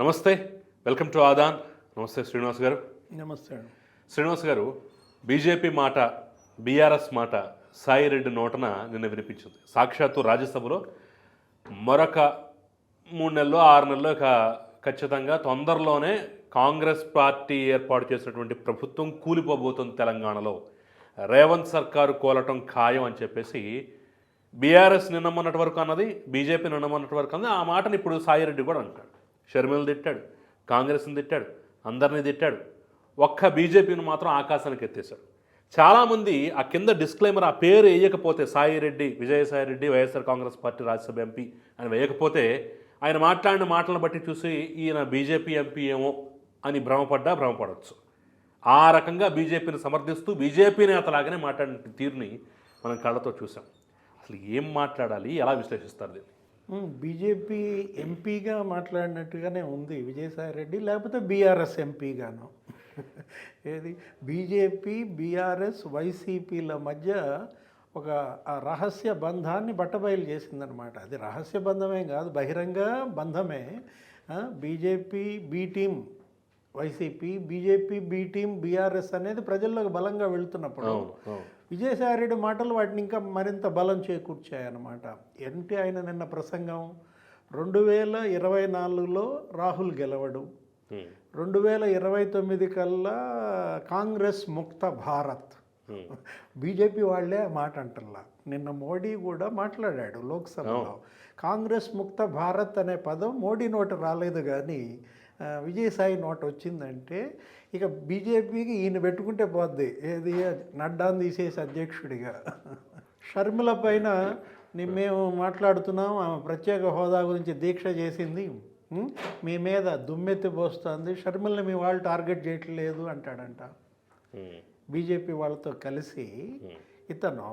నమస్తే welcome to Aadan. నమస్తే శ్రీనివాస్ గారు. నమస్తే శ్రీనివాస్ గారు బీజేపీ మాట బీఆర్ఎస్ మాట సాయి రెడ్డి నోటన నిన్న వినిపించింది. సాక్షాత్తు రాజ్యసభలో మరొక మూడు నెలలు ఆరు నెలలు ఖచ్చితంగా తొందరలోనే కాంగ్రెస్ పార్టీ ఏర్పాటు చేసినటువంటి ప్రభుత్వం కూలిపోబోతుంది తెలంగాణలో. రేవంత్ సర్కారు కోలటం ఖాయం అని చెప్పేసి బీఆర్ఎస్ నిన్న మొన్నటి వరకు అన్నది బీజేపీ నిన్న మొన్నటి వరకు అన్నది ఆ మాటని ఇప్పుడు సాయిరెడ్డి కూడా అంటాడు. షర్మిలను తిట్టాడు కాంగ్రెస్ని తిట్టాడు అందరినీ తిట్టాడు. ఒక్క బీజేపీని మాత్రం ఆకాశానికి ఎత్తేశాడు. చాలామంది ఆ కింద డిస్క్లైమర్ ఆ పేరు వేయకపోతే Sai Reddy Vijayasai Reddy YSR Congress party Rajya Sabha MP అని వేయకపోతే ఆయన మాట్లాడిన మాటలను బట్టి చూసి ఈయన బీజేపీ ఎంపీ ఏమో అని భ్రమపడ్డా భ్రమపడవచ్చు ఆ రకంగా బీజేపీని సమర్థిస్తూ బీజేపీ నేతలాగానే మాట్లాడిన తీరుని మనం కళ్ళతో చూసాం అసలు ఏం మాట్లాడాలి ఎలా విశ్లేషిస్తారు దీన్ని? బీజేపీ ఎంపీగా మాట్లాడినట్టుగానే ఉంది విజయసాయి రెడ్డి లేకపోతే బీఆర్ఎస్ ఎంపీగాను. ఏది? బీజేపీ బీఆర్ఎస్ వైసీపీల మధ్య ఒక ఆ రహస్య బంధాన్ని బట్టబయలు చేసిందనమాట అది రహస్య బంధమే కాదు బహిరంగ బంధమే. BJP B team YCP BJP B team BRS అనేది ప్రజల్లోకి బలంగా వెళ్తున్నప్పుడు విజయసాయిరెడ్డి మాటలు వాటిని ఇంకా మరింత బలం చేకూర్చాయన్నమాట. ఏంటి ఆయన నిన్న ప్రసంగం? రెండు వేల ఇరవై నాలుగులో రాహుల్ గెలవడు. రెండు వేల ఇరవై తొమ్మిది కల్లా కాంగ్రెస్ ముక్త భారత్. బీజేపీ వాళ్ళే ఆ మాట అంటల్లా. నిన్న మోడీ కూడా మాట్లాడాడు లోక్సభలో. కాంగ్రెస్ ముక్త భారత్ అనే పదం మోడీ నోట రాలేదు కానీ విజయసాయి నోట వచ్చిందంటే ఇక బీజేపీకి ఈయన పెట్టుకుంటే పోద్ది. ఏది? నడ్డాన్ని తీసేసి అధ్యక్షుడిగా. షర్మిల పైన మేము మాట్లాడుతున్నాం ఆమె ప్రత్యేక హోదా గురించి దీక్ష చేసింది? మీ మీద దుమ్మెత్తి పోస్తుంది. షర్మిలని మీ వాళ్ళు టార్గెట్ చేయట్లేదు అంటాడంట. బీజేపీ వాళ్ళతో కలిసి ఇతను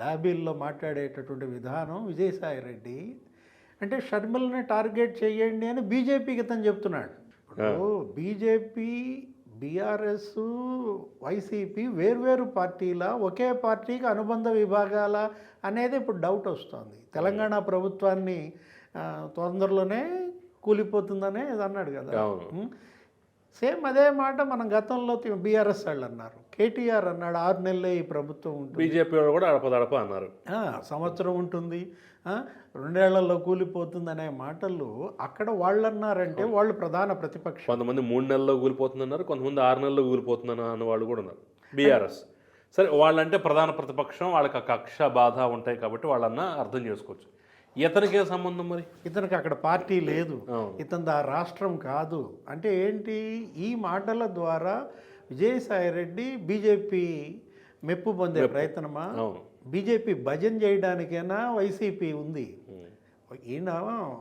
ల్యాబీల్లో మాట్లాడేటటువంటి విధానం విజయసాయి రెడ్డి అంటే షర్మిలని టార్గెట్ చేయండి అని బీజేపీకి ఇతను చెప్తున్నాడు. ఇప్పుడు బీజేపీ బీఆర్ఎస్ వైసీపీ వేర్వేరు పార్టీల ఒకే పార్టీకి అనుబంధ విభాగాల అనేది ఇప్పుడు డౌట్ వస్తుంది. తెలంగాణ ప్రభుత్వాన్ని తొందరలోనే కూలిపోతుందనే అన్నాడు కదా? సేమ్ అదే మాట మనం గతంలో బీఆర్ఎస్ వాళ్ళు అన్నారు. కేటీఆర్ అన్నాడు ఆరు నెలలే ఈ ప్రభుత్వం ఉంటుంది. బీజేపీ వాళ్ళు కూడా అడపదడప అన్నారు. సంవత్సరం ఉంటుంది. రెండేళ్ళలో కూలిపోతుంది అనే మాటలు అక్కడ వాళ్ళు అన్నారంటే వాళ్ళు ప్రధాన ప్రతిపక్షం. కొంతమంది మూడు నెలల్లో కూలిపోతుందన్నారు కొంతమంది ఆరు నెలల్లో కూలిపోతుందని అన్న వాళ్ళు కూడా ఉన్నారు. బీఆర్ఎస్. సరే వాళ్ళంటే ప్రధాన ప్రతిపక్షం వాళ్ళకి ఆ కక్ష బాధ ఉంటాయి కాబట్టి వాళ్ళన్నా అర్థం చేసుకోవచ్చు. ఇతనికి ఏ సంబంధం మరి? ఇతనికి అక్కడ పార్టీ లేదు. ఇతను ఆ రాష్ట్రం కాదు. అంటే ఏంటి? ఈ మాటల ద్వారా విజయసాయి రెడ్డి బీజేపీ మెప్పు పొందే ప్రయత్నమా? బీజేపీ భజన చేయడానికైనా వైసీపీ ఉంది? ఈయన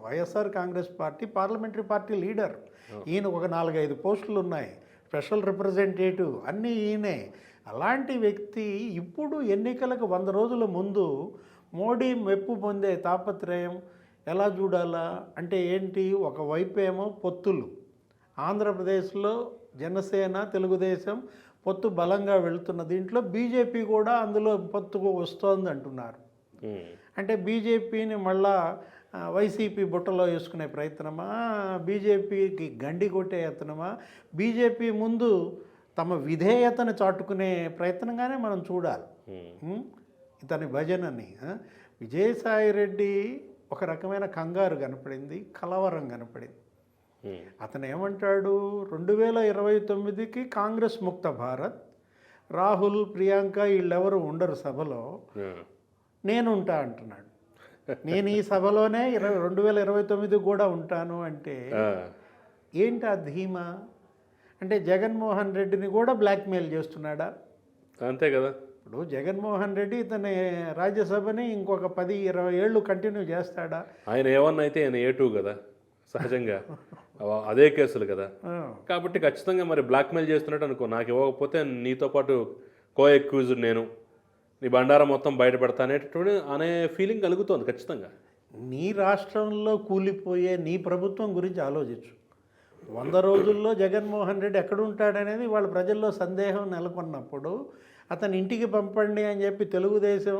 YSR Congress party parliamentary party leader. ఈయన ఒక నాలుగైదు పోస్టులు ఉన్నాయి. స్పెషల్ రిప్రజెంటేటివ్ అన్నీ ఈయనే. అలాంటి వ్యక్తి ఇప్పుడు ఎన్నికలకు వంద రోజుల ముందు మోడీ మెప్పు పొందే తాపత్రయం ఎలా చూడాలా? అంటే ఏంటి? ఒకవైపు ఏమో పొత్తులు. ఆంధ్రప్రదేశ్లో జనసేన తెలుగుదేశం పొత్తు బలంగా వెళుతున్న దీంట్లో బీజేపీ కూడా అందులో పొత్తుకు వస్తోంది అంటున్నారు. అంటే బీజేపీని మళ్ళా వైసీపీ బుట్టలో వేసుకునే ప్రయత్నమా? బీజేపీకి గండి కొట్టే యత్నమా? బీజేపీ ముందు తమ విధేయతను చాటుకునే ప్రయత్నంగానే మనం చూడాలి? ఇతని భజనని? విజయసాయి రెడ్డి ఒక రకమైన కంగారు కనపడింది కలవరం కనపడింది. అతను ఏమంటాడు రెండు వేల ఇరవై తొమ్మిదికి కాంగ్రెస్ ముక్త భారత్ రాహుల్ ప్రియాంక వీళ్ళెవరు ఉండరు సభలో. ఉమ్, నేను ఉంటా అంటున్నాడు. నేను ఈ సభలోనే ఇరవై రెండు వేల ఇరవై తొమ్మిది కూడా ఉంటాను అంటే ఏంటి ఆ ధీమా? అంటే జగన్మోహన్ రెడ్డిని కూడా బ్లాక్మెయిల్ చేస్తున్నాడా? అంతే కదా. ఇప్పుడు జగన్మోహన్ రెడ్డి ఇతని రాజ్యసభని ఇంకొక పది ఇరవై ఏళ్ళు కంటిన్యూ చేస్తాడా? ఆయన ఏమన్నా అయితే ఆయన ఏ టూ కదా. సహజంగా. అదే కేసులు కదా. కాబట్టి ఖచ్చితంగా మరి బ్లాక్మెయిల్ చేస్తున్నట్టు అనుకో. నాకు ఇవ్వకపోతే నీతో పాటు కో ఎక్యూజ్డ్ నేను. నీ బండారం మొత్తం బయటపెడతా అనేటటువంటి అనే ఫీలింగ్ కలుగుతోంది ఖచ్చితంగా. నీ రాష్ట్రంలో కూలిపోయే నీ ప్రభుత్వం గురించి ఆలోచించు. వంద రోజుల్లో జగన్మోహన్ రెడ్డి ఎక్కడుంటాడనేది వాళ్ళ ప్రజల్లో సందేహం నెలకొన్నప్పుడు అతని ఇంటికి పంపండి అని చెప్పి తెలుగుదేశం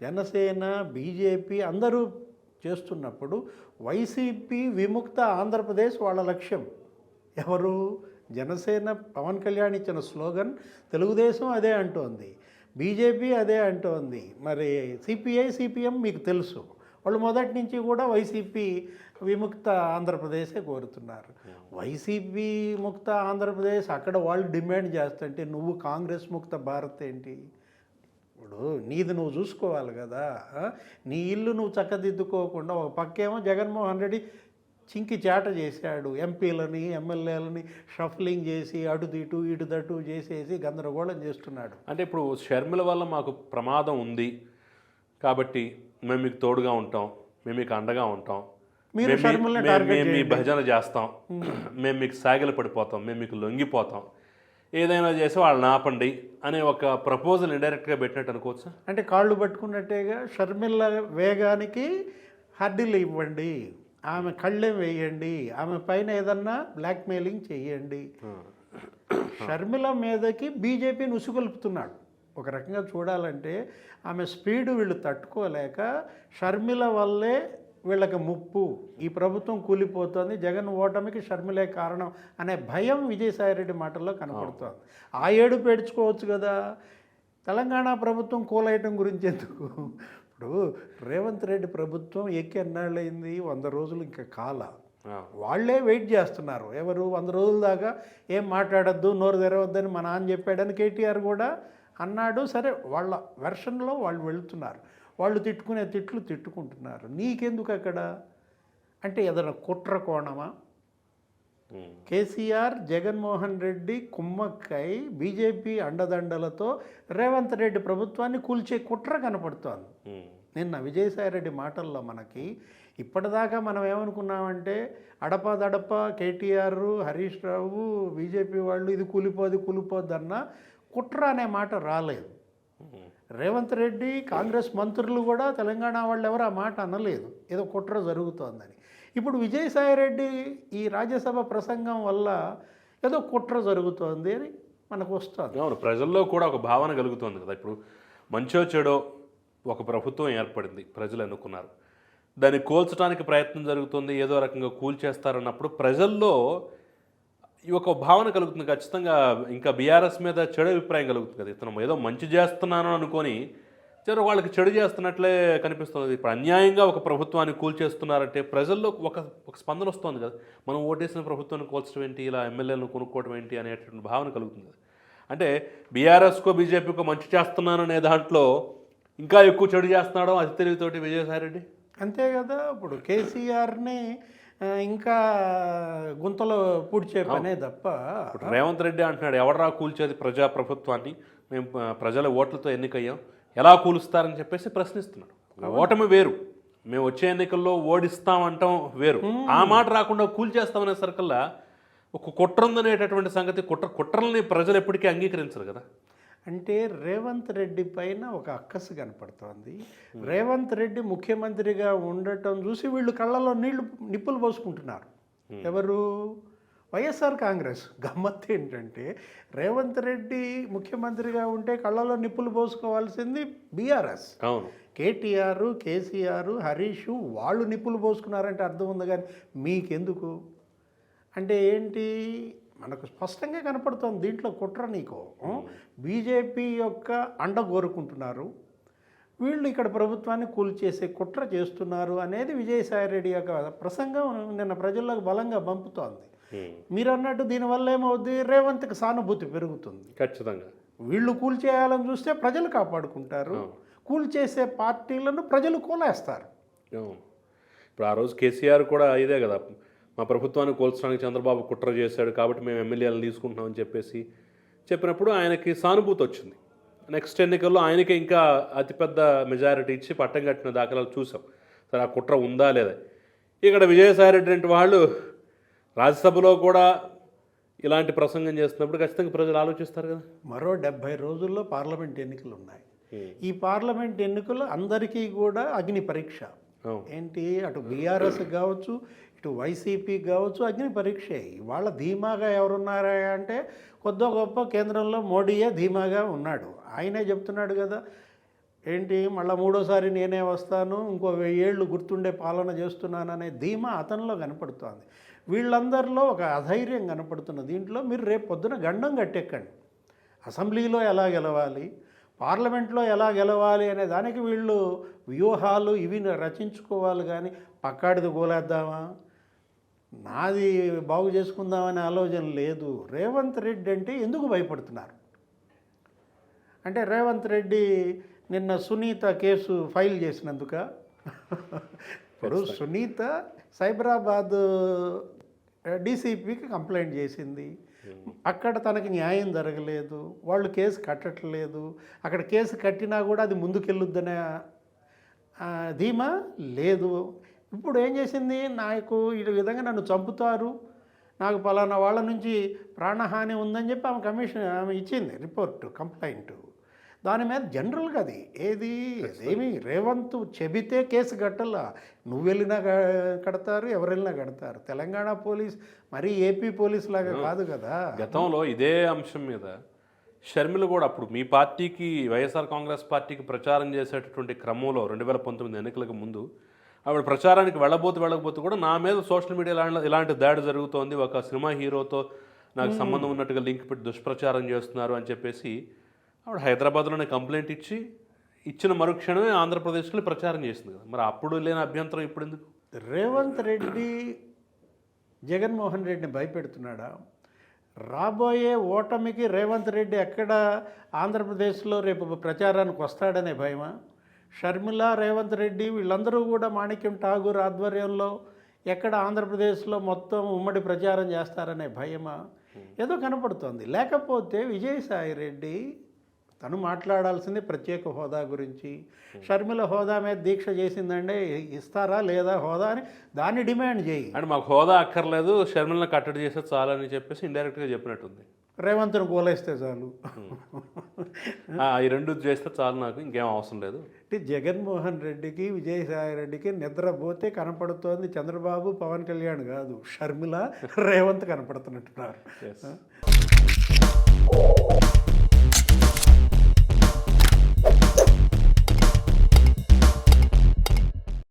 జనసేన బీజేపీ అందరూ చేస్తున్నప్పుడు వైసీపీ విముక్త ఆంధ్రప్రదేశ్ వాళ్ళ లక్ష్యం. ఎవరు? జనసేన పవన్ కళ్యాణ్ ఇచ్చిన స్లోగన్ తెలుగుదేశం అదే అంటోంది. బీజేపీ అదే అంటోంది. మరి సిపిఐ సిపిఎం మీకు తెలుసు. వాళ్ళు మొదటి నుంచి కూడా వైసీపీ విముక్త ఆంధ్రప్రదేశే కోరుతున్నారు. వైసీపీ ముక్త ఆంధ్రప్రదేశ్ అక్కడ వాళ్ళు డిమాండ్ చేస్తుంటే నువ్వు కాంగ్రెస్ ముక్త భారత్ ఏంటి? ఇప్పుడు నీది నువ్వు చూసుకోవాలి కదా? నీ ఇల్లు నువ్వు చక్కదిద్దుకోకుండా ఒక పక్కేమో జగన్మోహన్ రెడ్డి చింకి చేట చేశాడు. ఎంపీలని ఎమ్మెల్యేలని షఫ్లింగ్ చేసి అటు ఇటు ఇటు దటు చేసేసి గందరగోళం చేస్తున్నాడు. అంటే ఇప్పుడు షర్మిల వల్ల మాకు ప్రమాదం ఉంది. కాబట్టి మేము మీకు తోడుగా ఉంటాం. మేము మీకు అండగా ఉంటాం. మీరు షర్మిలని మేము మీ భజన చేస్తాం. మేము మీకు సాగిల పడిపోతాం మేము మీకు లొంగిపోతాం. ఏదైనా చేసి వాళ్ళని ఆపండి అనే ఒక ప్రపోజల్ ఇండైరెక్ట్గా పెట్టినట్టు అనుకోవచ్చా? అంటే కాళ్ళు పట్టుకున్నట్టేగా షర్మిల వేగానికి హడ్డీలు ఇవ్వండి ఆమె కళ్ళెం వేయండి ఆమె పైన ఏదన్నా బ్లాక్మెయిలింగ్ చేయండి షర్మిల మీదకి బీజేపీని ఉసుగొల్పుతున్నాడు. ఒక రకంగా చూడాలంటే ఆమె స్పీడ్ వీళ్ళు తట్టుకోలేక షర్మిల వల్లే వీళ్ళకి ముప్పు. ఈ ప్రభుత్వం కూలిపోతుంది. జగన్ ఓటమికి షర్మిలే కారణం అనే భయం విజయసాయిరెడ్డి మాటల్లో కనపడుతోంది. ఆ ఏడు పేడ్చుకోవచ్చు కదా. తెలంగాణ ప్రభుత్వం కూలయటం గురించి ఎందుకు? ఇప్పుడు రేవంత్ రెడ్డి ప్రభుత్వం ఎక్కి ఎన్నాళ్ళైంది వంద రోజులు ఇంకా కాల. వాళ్ళే వెయిట్ చేస్తున్నారు. ఎవరు? వంద రోజుల దాకా ఏం మాట్లాడొద్దు నోరు తెరవద్దని మా నాన్న చెప్పాడని కేటీఆర్ కూడా అన్నాడు. సరే వాళ్ళ వెర్షన్లో వాళ్ళు వెళుతున్నారు. వాళ్ళు తిట్టుకునే తిట్లు తిట్టుకుంటున్నారు నీకెందుకు అక్కడ అంటే ఏదైనా కుట్ర కోణమా. కేసీఆర్ జగన్మోహన్ రెడ్డి కుమ్మక్కై బీజేపీ అండదండలతో రేవంత్ రెడ్డి ప్రభుత్వాన్ని కూల్చే కుట్ర కనపడుతోంది. నిన్న విజయసాయిరెడ్డి మాటల్లో మనకి ఇప్పటిదాకా మనం ఏమనుకున్నామంటే అడపదడప కేటీఆర్ హరీష్ రావు బీజేపీ వాళ్ళు ఇది కూలిపోదు కూలిపోద్ది అన్న కుట్ర అనే మాట రాలేదు. రేవంత్ రెడ్డి కాంగ్రెస్ మంత్రులు కూడా తెలంగాణ వాళ్ళు ఎవరు ఆ మాట అనలేదు. ఏదో కుట్ర జరుగుతోందని. ఇప్పుడు విజయసాయిరెడ్డి ఈ రాజ్యసభ ప్రసంగం వల్ల ఏదో కుట్ర జరుగుతోంది అని మనకు వస్తుంది. అవును ప్రజల్లో కూడా ఒక భావన కలుగుతుంది కదా. ఇప్పుడు మంచో చెడో ఒక ప్రభుత్వం ఏర్పడింది ప్రజలు అనుకున్నారు దాన్ని కోల్చడానికి ప్రయత్నం జరుగుతుంది ఏదో రకంగా కూల్చేస్తారన్నప్పుడు ప్రజల్లో ఒక భావన కలుగుతుంది ఖచ్చితంగా. ఇంకా బీఆర్ఎస్ మీద చెడు అభిప్రాయం కలుగుతుంది కదా. ఇతను ఏదో మంచి చేస్తున్నాను అనుకొని సరే వాళ్ళకి చెడు చేస్తున్నట్లే కనిపిస్తుంది. ఇప్పుడు అన్యాయంగా ఒక ప్రభుత్వాన్ని కూల్చేస్తున్నారంటే ప్రజల్లో ఒక ఒక స్పందన వస్తుంది కదా. మనం ఓటేసిన ప్రభుత్వాన్ని కూల్చడం ఏంటి? ఇలా ఎమ్మెల్యేలను కొనుక్కోవడం ఏంటి? అనేటువంటి భావన కలుగుతుంది కదా. అంటే బీఆర్ఎస్కో బీజేపీకో మంచి చేస్తున్నాను అనే దాంట్లో ఇంకా ఎక్కువ చెడు చేస్తున్నాడో అది తెలివితోటి విజయసాయిరెడ్డి? అంతే కదా. ఇప్పుడు కేసీఆర్ని ఇంకా గుంతలో పూడ్చే పనే తప్ప రేవంత్ రెడ్డి అంటున్నాడు ఎవడరా కూల్చేది ప్రజా ప్రభుత్వాన్ని? మేము ప్రజల ఓట్లతో ఎన్నికయ్యాం. ఎలా కూలుస్తారని చెప్పేసి ప్రశ్నిస్తున్నాడు. ఓటమి వేరు. మేము వచ్చే ఎన్నికల్లో ఓడిస్తామంటాం వేరు. ఆ మాట రాకుండా కూల్చేస్తామనే సరికల్లా ఒక కుట్ర ఉందనేటటువంటి సంగతి కుట్ర కుట్రల్ని ప్రజలు ఎప్పటికీ అంగీకరించరు కదా. అంటే రేవంత్ రెడ్డి పైన ఒక అక్కసు కనపడుతోంది. రేవంత్ రెడ్డి ముఖ్యమంత్రిగా ఉండటం చూసి వీళ్ళు కళ్ళలో నీళ్ళు నిప్పులు పోసుకుంటున్నారు. ఎవరు? వైఎస్ఆర్ కాంగ్రెస్. గమ్మత్తు ఏంటంటే రేవంత్ రెడ్డి ముఖ్యమంత్రిగా ఉంటే కళ్ళలో నిప్పులు పోసుకోవాల్సింది బీఆర్ఎస్. అవును. కేటీఆర్ కేసీఆర్ హరీష్ వాళ్ళు నిప్పులు పోసుకున్నారంటే అర్థం ఉంది కానీ మీకెందుకు? అంటే ఏంటి? మనకు స్పష్టంగా కనపడుతోంది దీంట్లో కుట్ర నీకు. బీజేపీ యొక్క అండ కోరుకుంటున్నారు. వీళ్ళు ఇక్కడ ప్రభుత్వాన్ని కూల్చేసే కుట్ర చేస్తున్నారు అనేది విజయసాయిరెడ్డి యొక్క ప్రసంగం నిన్న ప్రజల్లోకి బలంగా పంపుతోంది. మీరు అన్నట్టు దీనివల్ల ఏమవుద్ది? రేవంత్కి సానుభూతి పెరుగుతుంది. ఖచ్చితంగా. వీళ్ళు కూల్చేయాలని చూస్తే ప్రజలు కాపాడుకుంటారు. కూల్చేసే పార్టీలను ప్రజలు కూలేస్తారు. ఇప్పుడు ఆ రోజు కేసీఆర్ కూడా ఇదే కదా మా ప్రభుత్వాన్ని కోల్చడానికి చంద్రబాబు కుట్ర చేశాడు కాబట్టి మేము ఎమ్మెల్యేలను తీసుకుంటున్నామని చెప్పేసి చెప్పినప్పుడు ఆయనకి సానుభూతి వచ్చింది. నెక్స్ట్ ఎన్నికల్లో ఆయనకి ఇంకా అతిపెద్ద మెజారిటీ ఇచ్చి పట్టం కట్టిన దాఖలాలు చూసాం. సరే ఆ కుట్ర ఉందా లేదా? ఇక్కడ విజయసాయిరెడ్డి లాంటి వాళ్ళు రాజ్యసభలో కూడా ఇలాంటి ప్రసంగం చేస్తున్నప్పుడు ఖచ్చితంగా ప్రజలు ఆలోచిస్తారు కదా. మరో డెబ్భై రోజుల్లో పార్లమెంట్ ఎన్నికలు ఉన్నాయి. ఈ పార్లమెంట్ ఎన్నికలు అందరికీ కూడా అగ్ని పరీక్ష. Oh. ఏంటి? అటు బీఆర్ఎస్ కావచ్చు ఇటు వైసీపీ కావచ్చు అగ్ని పరీక్షే. వాళ్ళ ధీమాగా ఎవరున్నారా అంటే కొద్దో గొప్ప కేంద్రంలో మోడీయే ధీమాగా ఉన్నాడు. ఆయనే చెప్తున్నాడు కదా ఏంటి మళ్ళీ మూడోసారి నేనే వస్తాను ఇంకో వెయ్యేళ్ళు గుర్తుండే పాలన చేస్తున్నాననే ధీమా అతనిలో కనపడుతోంది. వీళ్ళందరిలో ఒక అధైర్యం కనపడుతున్న దీంట్లో మీరు రేపు పొద్దున గండం కట్టెక్కండి. అసెంబ్లీలో ఎలా గెలవాలి? పార్లమెంట్లో ఎలా గెలవాలి అనే దానికి వీళ్ళు వ్యూహాలు ఇవి రచించుకోవాలి కానీ పక్కాడిది గోలేద్దామా? నాది బాగు చేసుకుందామనే ఆలోచన లేదు. రేవంత్ రెడ్డి అంటే ఎందుకు భయపడుతున్నారు? అంటే రేవంత్ రెడ్డి నిన్న సునీత కేసు ఫైల్ చేసినందుక? ఇప్పుడు సునీత సైబరాబాద్ డీసీపీకి కంప్లైంట్ చేసింది. అక్కడ తనకి న్యాయం జరగలేదు. వాళ్ళు కేసు కట్టట్లేదు. అక్కడ కేసు కట్టినా కూడా అది ముందుకెళ్ళొద్దనే ధీమా లేదు. ఇప్పుడు ఏం చేసింది? నాకు ఈ విధంగా నన్ను చంపుతారు. నాకు పలానా వాళ్ళ నుంచి ప్రాణహాని ఉందని చెప్పి ఆమె కమిషన్ ఆమె ఇచ్చింది రిపోర్ట్ కంప్లైంట్. దాని మీద జనరల్గా అది. ఏది? ఏమి రేవంత్ చెబితే కేసు కట్టలా. నువ్వు వెళ్ళినా కడతారు ఎవరు వెళ్ళినా కడతారు. తెలంగాణ పోలీస్ మరీ ఏపీ పోలీస్ లాగా కాదు కదా. గతంలో ఇదే అంశం మీద షర్మిల కూడా అప్పుడు మీ పార్టీకి వైఎస్ఆర్ కాంగ్రెస్ పార్టీకి ప్రచారం చేసేటటువంటి క్రమంలో రెండు వేల పంతొమ్మిది ఎన్నికలకు ముందు ఆవిడ ప్రచారానికి వెళ్ళబోతూ వెళ్ళకపోతే కూడా నా మీద సోషల్ మీడియా ఇలాంటి దాడి జరుగుతోంది. ఒక సినిమా హీరోతో నాకు సంబంధం ఉన్నట్టుగా లింక్ పెట్టి దుష్ప్రచారం చేస్తున్నారు అని చెప్పేసి ఆవిడ హైదరాబాద్లోనే కంప్లైంట్ ఇచ్చి ఇచ్చిన మరుక్షణమే ఆంధ్రప్రదేశ్లో ప్రచారం చేసింది కదా. మరి అప్పుడు లేని అభ్యంతరం ఇప్పుడు ఎందుకు? రేవంత్ రెడ్డి జగన్మోహన్ రెడ్డిని భయపెడుతున్నాడా? రాబోయే ఓటమికి రేవంత్ రెడ్డి ఎక్కడ ఆంధ్రప్రదేశ్లో రేపు ప్రచారానికి వస్తాడనే భయమా? షర్మిల రేవంత్ రెడ్డి వీళ్ళందరూ కూడా మాణిక్యం ఠాగూర్ ఆధ్వర్యంలో ఎక్కడ ఆంధ్రప్రదేశ్లో మొత్తం ఉమ్మడి ప్రచారం చేస్తారనే భయమా? ఏదో కనపడుతోంది. లేకపోతే విజయసాయి రెడ్డి తను మాట్లాడాల్సింది ప్రత్యేక హోదా గురించి. షర్మిల హోదా మీద దీక్ష చేసిందంటే ఇస్తారా లేదా హోదా అని దాన్ని డిమాండ్ చేయి. అంటే మాకు హోదా అక్కర్లేదు షర్మిలను కట్టడి చేస్తే చాలని చెప్పేసి ఇండైరెక్ట్గా చెప్పినట్టుంది. రేవంత్ను కోలేస్తే చాలు. ఆ, ఈ రెండు చేస్తే చాలు నాకు ఇంకేం అవసరం లేదు. అంటే జగన్మోహన్ రెడ్డికి విజయసాయి రెడ్డికి నిద్రపోతే కనపడుతోంది చంద్రబాబు పవన్ కళ్యాణ్ కాదు. షర్మిల రేవంత్ కనపడుతున్నట్టున్నారు.